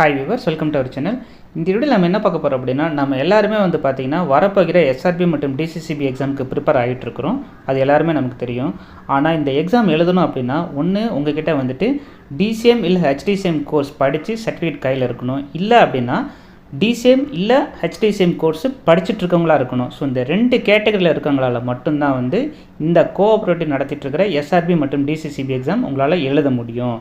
Hi viewers welcome to our channel இந்த video நம்ம என்ன பார்க்க போகிறோம் அப்படின்னா நம்ம எல்லாருமே வந்து பார்த்திங்கன்னா வரப்போகிற எஸ்ஆர்பி மற்றும் டிசிசிபி எக்ஸாமுக்கு ப்ரிப்பேர் ஆகிட்டு இருக்கிறோம். அது எல்லாருமே நமக்கு தெரியும். ஆனால் இந்த எக்ஸாம் எழுதணும் அப்படின்னா ஒன்று உங்ககிட்ட வந்துட்டு டிசிஎம் இல்லை ஹெச்டிசிஎம் கோர்ஸ் படித்து சர்டிஃபிகேட் கையில் இருக்கணும். இல்லை அப்படின்னா டிசிஎம் இல்லை ஹெச்டிசிஎம் கோர்ஸ் படிச்சுட்டு இருக்கவங்களா இருக்கணும். ஸோ இந்த ரெண்டு கேட்டகரியில் இருக்கவங்களால் மட்டும்தான் வந்து இந்த கோஆப்ரேட்டிவ் நடத்திட்டு இருக்கிற எஸ்ஆர்பி மற்றும் டிசிசிபி எக்ஸாம் உங்களால் எழுத முடியும்.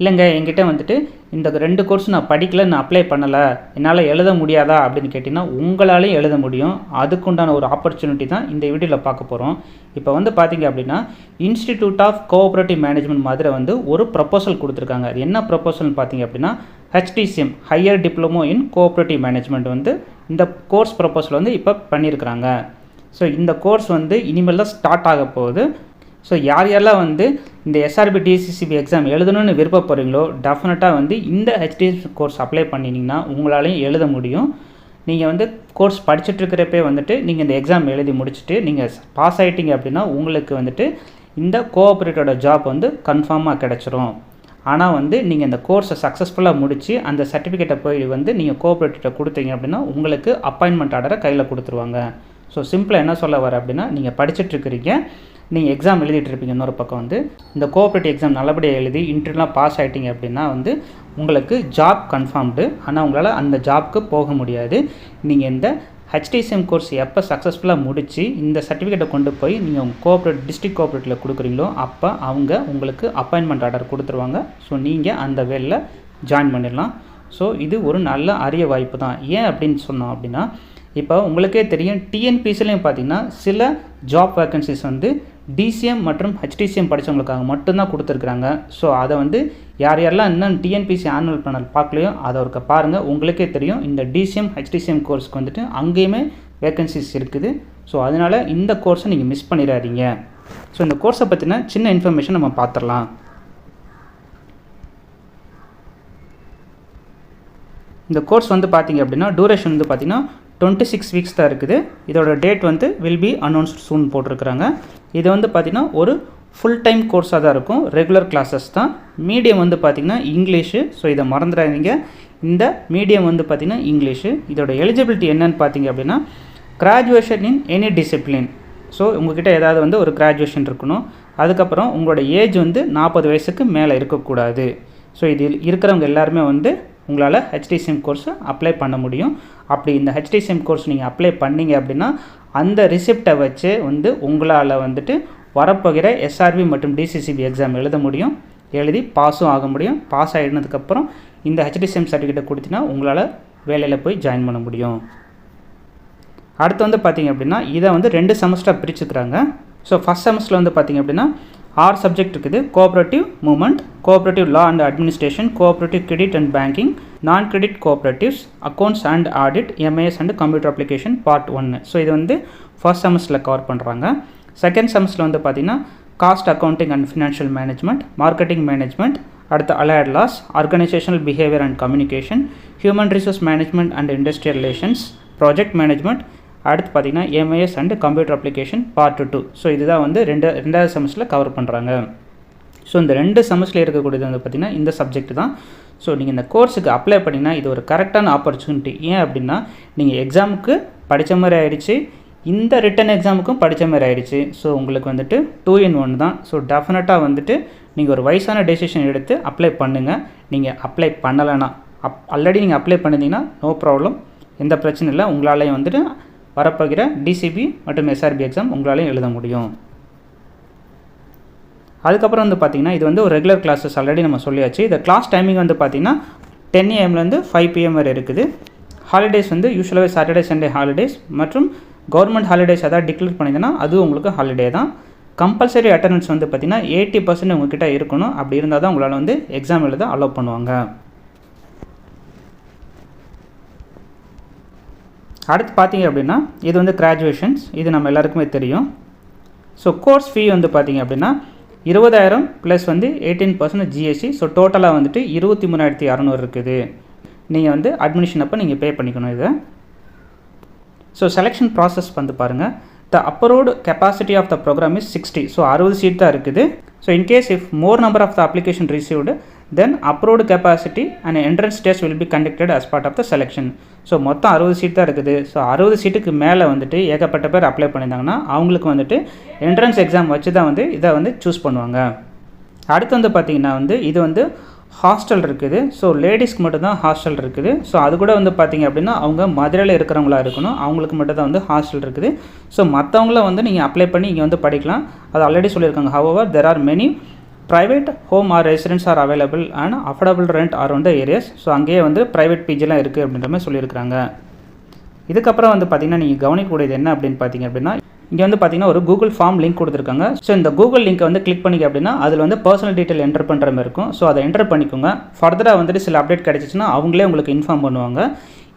இல்லைங்க என்கிட்ட வந்துட்டு இந்த ரெண்டு கோர்ஸ் நான் படிக்கல நான் அப்ளை பண்ணலை என்னால் எழுத முடியாதா அப்படின்னு கேட்டிங்கன்னா உங்களாலையும் எழுத முடியும். அதுக்குண்டான ஒரு ஆப்பர்ச்சுனிட்டி தான் இந்த வீடியோவில் பார்க்க போகிறோம் இப்போ வந்து பார்த்தீங்க அப்படின்னா இன்ஸ்டிடியூட் ஆஃப் கோஆப்ரேட்டிவ் மேனேஜ்மெண்ட் மாதிரி வந்து ஒரு ப்ரப்போசல் கொடுத்துருக்காங்க. அது என்ன ப்ரப்போசல்னு பார்த்தீங்க அப்படின்னா HDCM higher diploma in cooperative management வந்து இந்த கோர்ஸ் ப்ரப்போசல் வந்து இப்போ பண்ணியிருக்கிறாங்க. ஸோ இந்த கோர்ஸ் வந்து இனிமேல் தான் ஸ்டார்ட் ஆக போகுது. ஸோ யார் யாரெல்லாம் வந்து இந்த எஸ்ஆர்பி டிசிசிபி எக்ஸாம் எழுதணும்னு விருப்பப்படுறீங்களோ டெஃபினட்டாக வந்து இந்த ஹெச்டிஎஸ் கோர்ஸ் அப்ளை பண்ணினீங்கன்னா உங்களாலையும் எழுத முடியும். நீங்கள் வந்து கோர்ஸ் படிச்சுட்ருக்கிறப்பே வந்துட்டு நீங்கள் இந்த எக்ஸாம் எழுதி முடிச்சுட்டு நீங்கள் பாஸ் ஆகிட்டீங்க அப்படின்னா உங்களுக்கு வந்துட்டு இந்த கோஆப்ரேட்டரோட ஜாப் வந்து கன்ஃபார்மாக கிடச்சிரும். ஆனால் வந்து நீங்கள் இந்த கோர்ஸை சக்ஸஸ்ஃபுல்லாக முடித்து அந்த சர்டிஃபிகேட்டை போய் வந்து நீங்கள் கோஆப்ரேட்டர்கிட்ட கொடுத்தீங்க அப்படின்னா உங்களுக்கு அப்பாயின்மெண்ட் ஆர்டரை கையில் கொடுத்துருவாங்க. ஸோ சிம்பிளாக என்ன சொல்ல வர அப்படின்னா நீங்கள் படிச்சுட்ருக்கிறீங்க நீங்கள் எக்ஸாம் எழுதிட்டுருப்பீங்க இன்னொரு பக்கம் வந்து. இந்த கோஆப்ரேட்டிவ் எக்ஸாம் நல்லபடியாக எழுதி இன்டர்வியூலாம் பாஸ் ஆகிட்டீங்க அப்படின்னா வந்து உங்களுக்கு ஜாப் கன்ஃபார்ம்டு ஆனால் உங்களால் அந்த ஜாப்க்கு போக முடியாது. நீங்கள் இந்த ஹெச்டிசிஎம் கோர்ஸ் எப்போ சக்ஸஸ்ஃபுல்லாக முடித்து இந்த சர்டிஃபிகேட்டை கொண்டு போய் நீங்கள் உங்கள் கோஆப்ரேட் டிஸ்ட்ரிக்ட் கோஆப்ரேட்டில் கொடுக்குறீங்களோ அப்போ அவங்க உங்களுக்கு அப்பாயின்மெண்ட் ஆர்டர் கொடுத்துருவாங்க. ஸோ நீங்கள் அந்த வேலையில் ஜாயின் பண்ணிடலாம். ஸோ இது ஒரு நல்ல அரிய வாய்ப்பு தான். ஏன் அப்படின்னு சொன்னோம் அப்படின்னா இப்போ உங்களுக்கே தெரியும் டிஎன்பிசிலையும் பார்த்தீங்கன்னா சில ஜாப் வேக்கன்சிஸ் வந்து டிசிஎம் மற்றும் ஹெச்டிசிஎம் படித்தவங்களுக்காக மட்டும்தான் கொடுத்துருக்குறாங்க. ஸோ அதை வந்து யார் யாரெல்லாம் இன்னும் டிஎன்பிசி ஆனுவல் பேனல் பார்க்கலையோ அதை ஒருக்க பாருங்கள் உங்களுக்கே தெரியும் இந்த டிசிஎம் ஹெச்டிசிஎம் கோர்ஸ்க்கு வந்துட்டு அங்கேயுமே வேக்கன்சிஸ் இருக்குது. ஸோ அதனால் இந்த கோர்ஸை நீங்கள் மிஸ் பண்ணிடாதீங்க. ஸோ இந்த கோர்ஸை பற்றின சின்ன இன்ஃபர்மேஷன் நம்ம பார்த்துடலாம் இந்த கோர்ஸ் வந்து பார்த்தீங்க அப்படின்னா டூரேஷன் வந்து பார்த்தீங்கன்னா டுவெண்ட்டி சிக்ஸ் வீக்ஸ் தான் இருக்குது. இதோட டேட் வந்து வில் பி அனௌன்ஸ்ட் சூன் போட்டிருக்கிறாங்க. இது வந்து பார்த்திங்கன்னா ஒரு ஃபுல் டைம் கோர்ஸாக தான் இருக்கும். ரெகுலர் கிளாஸஸ் தான். மீடியம் வந்து பார்த்திங்கன்னா இங்கிலீஷு ஸோ இதை மறந்துடாதீங்க. இந்த மீடியம் வந்து பார்த்திங்கன்னா இங்கிலீஷு இதோட எலிஜிபிலிட்டி என்னன்னு பார்த்தீங்க அப்படின்னா graduation in any discipline so உங்ககிட்ட ஏதாவது வந்து ஒரு கிராஜுவேஷன் இருக்கணும். அதுக்கப்புறம் உங்களோட ஏஜ் வந்து நாற்பது வயசுக்கு மேலே இருக்கக்கூடாது. ஸோ இது இருக்கிறவங்க எல்லாருமே வந்து உங்களால் ஹெச்டிசிஎம் கோர்ஸை அப்ளை பண்ண முடியும். அப்படி இந்த ஹெச்டிசிஎம் கோர்ஸ் நீங்கள் அப்ளை பண்ணீங்க அப்படின்னா அந்த ரிசிப்டை வச்சு வந்து உங்களால் வந்துட்டு வரப்போகிற எஸ்ஆர்பி மற்றும் டிசிசிபி எக்ஸாம் எழுத முடியும். எழுதி பாஸும் ஆக முடியும். பாஸ் ஆகிடுனதுக்கப்புறம் இந்த ஹெச்டிசிஎம் சர்டிஃபிகேட்டை கொடுத்தீங்கன்னா உங்களால் வேலையில் போய் ஜாயின் பண்ண முடியும். அடுத்து வந்து பார்த்திங்க அப்படின்னா இதை வந்து ரெண்டு செமஸ்டராக பிரிச்சுக்கிறாங்க. ஸோ ஃபஸ்ட் செமஸ்டரில் வந்து பார்த்திங்க அப்படின்னா ஆறு சப்ஜெக்ட் இருக்குது. Cooperative movement cooperative law and administration cooperative credit and banking non credit cooperatives accounts and audit MAS and computer application part ஒன்று ஸோ இது வந்து ஃபர்ஸ்ட் செமஸ்டரில் கவர் பண்ணுறாங்க செகண்ட் செமஸ்டரில் வந்து பார்த்திங்கன்னா cost accounting and financial management marketing management அடுத்து allied laws organisational behaviour and communication human resource management and industrial relations project management அடுத்து பார்த்திங்கன்னா MIS and computer application part two so இதுதான் வந்து ரெண்டு ரெண்டாவது செமஸ்டரில் கவர் பண்ணுறாங்க ஸோ இந்த ரெண்டு செமஸ்டரில் இருக்கக்கூடியது வந்து பார்த்திங்கன்னா இந்த சப்ஜெக்ட் தான். ஸோ நீங்கள் இந்த கோர்ஸுக்கு அப்ளை பண்ணிங்கன்னா இது ஒரு கரெக்டான ஆப்பர்ச்சுனிட்டி ஏன் அப்படின்னா நீங்கள் எக்ஸாமுக்கு படித்த மாதிரி ஆயிடுச்சு. இந்த ரிட்டன் எக்ஸாமுக்கும் படித்த மாதிரி ஆயிடுச்சு. ஸோ உங்களுக்கு வந்துட்டு டூ இன் ஒன் தான். ஸோ டெஃபினட்டாக வந்துட்டு நீங்கள் ஒரு வயசான டெசிஷன் எடுத்து அப்ளை பண்ணுங்கள் நீங்கள் அப்ளை பண்ணலைன்னா அப் ஆல்ரெடி நீங்கள் அப்ளை பண்ணிங்கன்னா நோ ப்ராப்ளம் எந்த பிரச்சனையும் இல்லை. உங்களாலேயும் வந்துட்டு வரப்போகிற டிசிபி மற்றும் எஸ்ஆர்பி எக்ஸாம் உங்களாலையும் எழுத முடியும். அதுக்கப்புறம் வந்து பார்த்திங்கன்னா இது வந்து ஒரு ரெகுலர் கிளாஸஸ் ஆல்ரெடி நம்ம சொல்லியாச்சு. இந்த கிளாஸ் டைமிங் வந்து பார்த்திங்கன்னா டென் ஏஎம்லேருந்து ஃபைவ் பிஎம் வரை இருக்குது. ஹாலிடேஸ் வந்து யூஸ்வலாகவே சாட்டர்டே சண்டே ஹாலிடேஸ் மற்றும் கவர்மெண்ட் ஹாலிடேஸ் எதாவது டிக்ளேர் பண்ணிங்கன்னா அதுவும் உங்களுக்கு ஹாலிடே தான். கம்பல்சரி அட்டண்டன்ஸ் வந்து பார்த்திங்கன்னா எயிட்டி பர்சன்ட் உங்ககிட்ட இருக்கணும். அப்படி இருந்தால் தான் உங்களால் வந்து எக்ஸாம் எழுத அலோவ் பண்ணுவாங்க. அடுத்து பார்த்தீங்க அப்படின்னா இது வந்து கிராஜுவேஷன்ஸ் இது நம்ம எல்லாருக்குமே தெரியும். ஸோ கோர்ஸ் ஃபீ வந்து பார்த்தீங்க அப்படின்னா இருபதாயிரம் ப்ளஸ் வந்து எயிட்டீன் பர்சன்ட் ஜிஎஸ்டி ஸோ டோட்டலாக வந்துட்டு இருபத்தி மூணாயிரத்தி அறநூறு இருக்குது. நீங்கள் வந்து அட்மிஷன் அப்போ நீங்கள் பே பண்ணிக்கணும் இதை. ஸோ செலெக்ஷன் ப்ராசஸ் வந்து பாருங்கள் the approved capacity of the programme is sixty so அறுபது சீட் தான் இருக்குது. So in case if more number of the application received then approved capacity and entrance test will be conducted as part of the selection so மொத்தம் அறுபது seat தான் இருக்குது. So அறுபது சீட்டுக்கு மேலே வந்துட்டு ஏகப்பட்ட பேர் அப்ளை பண்ணியிருந்தாங்கன்னா அவங்களுக்கு வந்துட்டு என்ட்ரன்ஸ் எக்ஸாம் வச்சு தான் வந்து இதை வந்து சூஸ் பண்ணுவாங்க. அடுத்து வந்து பார்த்திங்கன்னா வந்து இது வந்து ஹாஸ்டல் இருக்குது. ஸோ லேடிஸ்க்கு மட்டும்தான் ஹாஸ்டல் இருக்குது. ஸோ அது கூட வந்து பார்த்திங்க அப்படின்னா அவங்க மதுரையில் இருக்கிறவங்களா இருக்கணும். அவங்களுக்கு மட்டும் தான் வந்து ஹாஸ்டல் இருக்குது. ஸோ மற்றவங்கள வந்து நீங்கள் அப்ளை பண்ணி இங்கே வந்து படிக்கலாம். அது ஆல்ரெடி சொல்லியிருக்காங்க. However there are many private home or residence are available and affordable rent are வந்து ஏரியாஸ் ஸோ அங்கேயே வந்து ப்ரைவேட் பிஜிலாம் இருக்குது அப்படின்ற மாதிரி சொல்லியிருக்காங்க இதுக்கப்புறம் வந்து பார்த்திங்கன்னா நீங்கள் கவனிக்கக்கூடியது என்ன அப்படின்னு பார்த்தீங்க அப்படின்னா இங்கே வந்து பார்த்தீங்கன்னா ஒரு கூகுள் ஃபார்ம் லிங்க் கொடுத்துருக்காங்க. ஸோ இந்த கூகுள் லிங்க்கை வந்து கிளிக் பண்ணிக்க அப்படின்னா அதில் வந்து பர்சனல் டீட்டெயில் என்டர் பண்ணுற மாதிரி இருக்கும். ஸோ அதை என்டர் பண்ணிக்கோங்க. ஃபர்தராக வந்துட்டு சில அப்டேட் கிடச்சிச்சின்னா அவங்களே உங்களுக்கு இன்ஃபார்ம் பண்ணுவாங்க.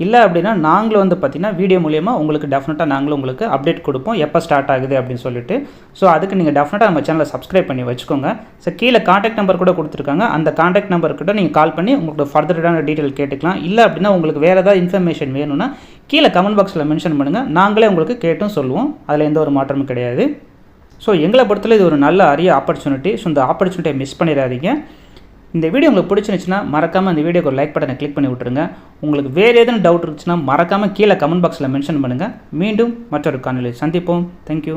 இல்லை அப்படின்னா நாங்களும் வந்து பார்த்திங்கன்னா வீடியோ மூலியமாக உங்களுக்கு டெஃபினட்டாக நாங்களும் உங்களுக்கு அப்டேட் கொடுப்போம். எப்போ ஸ்டார்ட் ஆகுது அப்படின்னு சொல்லிட்டு. ஸோ அதுக்கு நீங்கள் டெஃபினட்டாக நம்ம சேனலை சப்ஸ்கிரைப் பண்ணி வச்சுக்கோங்க. ஸோ கீழே காண்டாக்ட் நம்பர் கூட கொடுத்துருக்காங்க. அந்த காண்டாக்ட் நம்பர் கூட நீங்கள் கால் பண்ணி உங்களுக்கு ஃபர்தரான டீட்டெயில் கேட்டுக்கலாம். இல்லை அப்படின்னா உங்களுக்கு வேறு ஏதாவது இன்ஃபர்மேஷன் வேணும்னா கீழே கமெண்ட் பாக்ஸில் மென்ஷன் பண்ணுங்கள் நாங்களே உங்களுக்கு கேட்டும் சொல்லுவோம். அதில் எந்த ஒரு மாற்றமும் கிடையாது. ஸோ எங்களை பொறுத்தவரை இது ஒரு நல்ல அரிய ஆப்பர்ச்சுனிட்டி ஸோ இந்த ஆப்பர்ச்சுனிட்டியை மிஸ் பண்ணிடாதீங்க. இந்த வீடியோ உங்களுக்கு பிடிச்சிருந்துச்சுன்னா மறக்காமல் இந்த வீடியோக்கு ஒரு லைக் பட்டனை கிளிக் பண்ணி விட்ருங்க உங்களுக்கு வேறு எதுவும் டவுட் இருந்துச்சுன்னா மறக்காமல் கீழே கமெண்ட் பாக்ஸில் மென்ஷன் பண்ணுங்கள் மீண்டும் மற்றொரு காணொலி சந்திப்போம். தேங்க்யூ